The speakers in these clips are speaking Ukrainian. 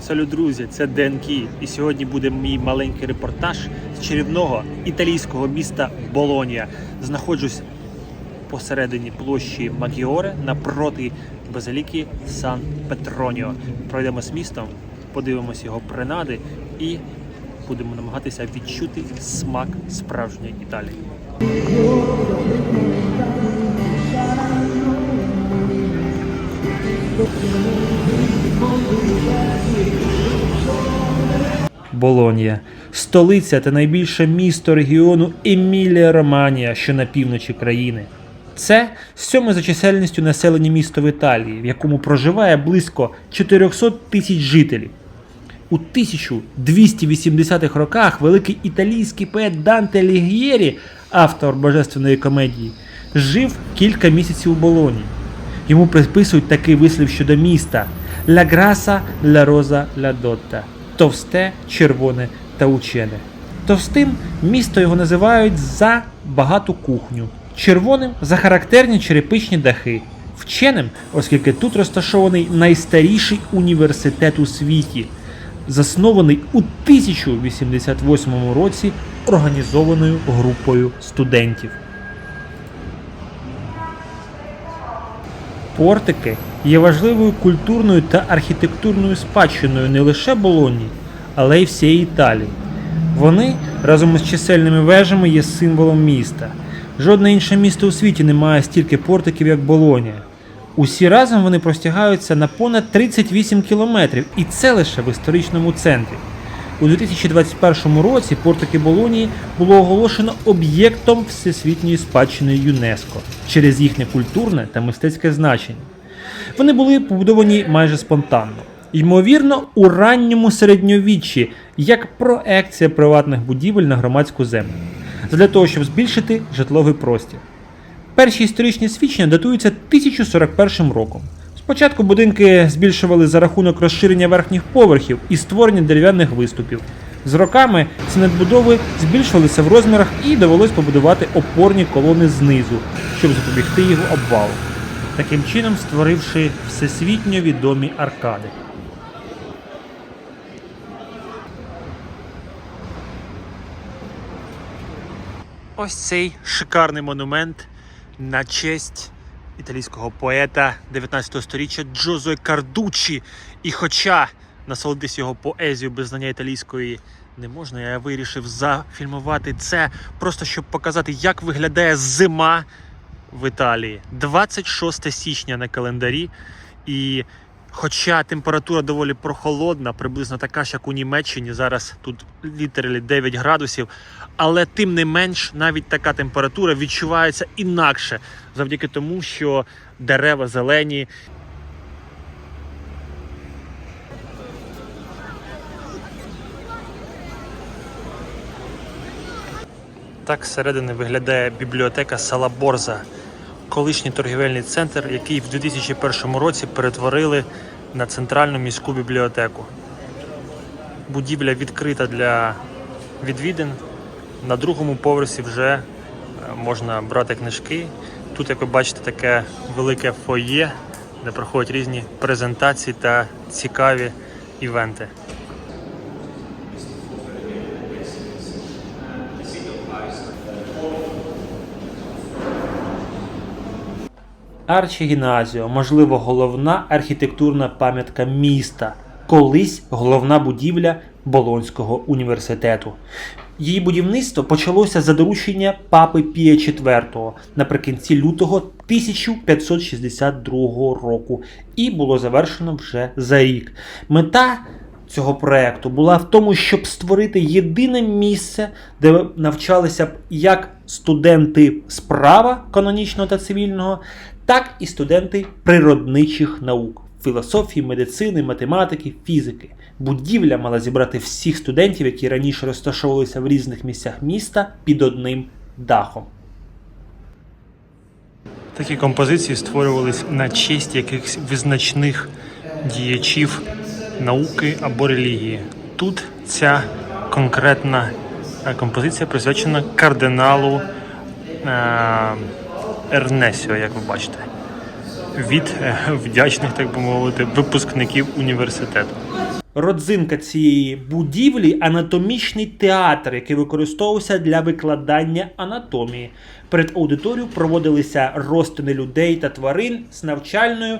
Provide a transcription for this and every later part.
Салют, друзі, це ДНК. І сьогодні буде мій маленький репортаж з чарівного італійського міста Болонія. Знаходжусь посередині площі Магіоре напроти базиліки Сан Петроніо. Пройдемо з містом, подивимось його принади і будемо намагатися відчути смак справжньої Італії. Болонія столиця та найбільше місто регіону Емілія-Романія, що на півночі країни. Це сьоме за чисельністю населення місто в Італії, в якому проживає близько 400 тисяч жителів. У 1280-х роках великий італійський поет Данте Аліг'єрі, автор божественної комедії, жив кілька місяців у Болоні. Йому приписують такий вислів щодо міста: La grassa, la rosa, la dotta товсте, червоне та учене. Товстим місто його називають за багату кухню, червоним за характерні черепичні дахи, вченим, оскільки тут розташований найстаріший університет у світі, заснований у 1088 році організованою групою студентів. Портики є важливою культурною та архітектурною спадщиною не лише Болонії, але й всієї Італії. Вони разом із чисельними вежами є символом міста. Жодне інше місто у світі не має стільки портиків, як Болонія. Усі разом вони простягаються на понад 38 кілометрів, і це лише в історичному центрі. У 2021 році портики Болонії було оголошено об'єктом всесвітньої спадщини ЮНЕСКО через їхнє культурне та мистецьке значення. Вони були побудовані майже спонтанно, ймовірно, у ранньому середньовіччі, як проекція приватних будівель на громадську землю, для того, щоб збільшити житловий простір. Перші історичні свідчення датуються 1041 роком. Спочатку будинки збільшували за рахунок розширення верхніх поверхів і створення дерев'яних виступів. З роками ці надбудови збільшувалися в розмірах і довелось побудувати опорні колони знизу, щоб запобігти його обвалу. Таким чином створивши всесвітньо відомі аркади. Ось цей шикарний монумент на честь італійського поета 19 століття Джозо Кардучі. І хоча насолодитись його поезією без знання італійської не можна, я вирішив зафільмувати це, просто щоб показати, як виглядає зима в Італії. 26 січня на календарі. І хоча температура доволі прохолодна, приблизно така ж, як у Німеччині, зараз тут літералі 9 градусів, але тим не менш навіть така температура відчувається інакше завдяки тому, що дерева зелені. Так зсередини виглядає бібліотека Салаборза, колишній торгівельний центр, який в 2001 році перетворили на центральну міську бібліотеку. Будівля відкрита для відвідин. На другому поверсі вже е, можна брати книжки. Тут, як ви бачите, таке велике фоє, де проходять різні презентації та цікаві івенти. Арчігіназіо, можливо, головна архітектурна пам'ятка міста, колись головна будівля Болонського університету. Її будівництво почалося за доручення папи Пія IV наприкінці лютого 1562 року і було завершено вже за рік. Мета цього проекту була в тому, щоб створити єдине місце, де навчалися б як студенти справа канонічного та цивільного, так і студенти природничих наук філософії, медицини, математики, фізики. Будівля мала зібрати всіх студентів, які раніше розташовувалися в різних місцях міста під одним дахом. Такі композиції створювались на честь якихось визначних діячів науки або релігії. Тут ця конкретна е, композиція присвячена кардиналу е, Ернесіо, як ви бачите, від е, вдячних, так би мовити, випускників університету. Родзинка цієї будівлі анатомічний театр, який використовувався для викладання анатомії. Перед аудиторією проводилися розтини людей та тварин з навчальною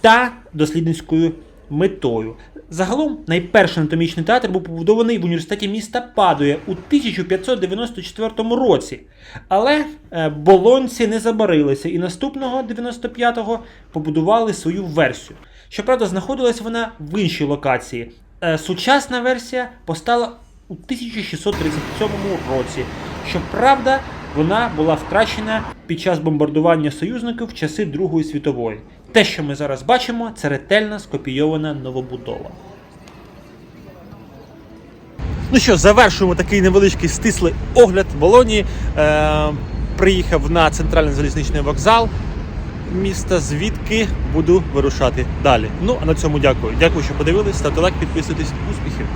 та дослідницькою метою. Загалом найперший анатомічний театр був побудований в університеті міста Падуя у 1594 році. Але е, болонці не забарилися і наступного 95-го побудували свою версію. Щоправда, знаходилась вона в іншій локації. Е, Сучасна версія постала у 1637 році. Щоправда, вона була втрачена під час бомбардування союзників в часи Другої світової. Те, що ми зараз бачимо, це ретельно скопійована новобудова. Ну що, завершуємо такий невеличкий стислий огляд Болонії. Е, приїхав на центральний залізничний вокзал міста, звідки буду вирушати далі. Ну а на цьому дякую. Дякую, що подивились. Ставте лайк, підписуйтесь. Успіхів!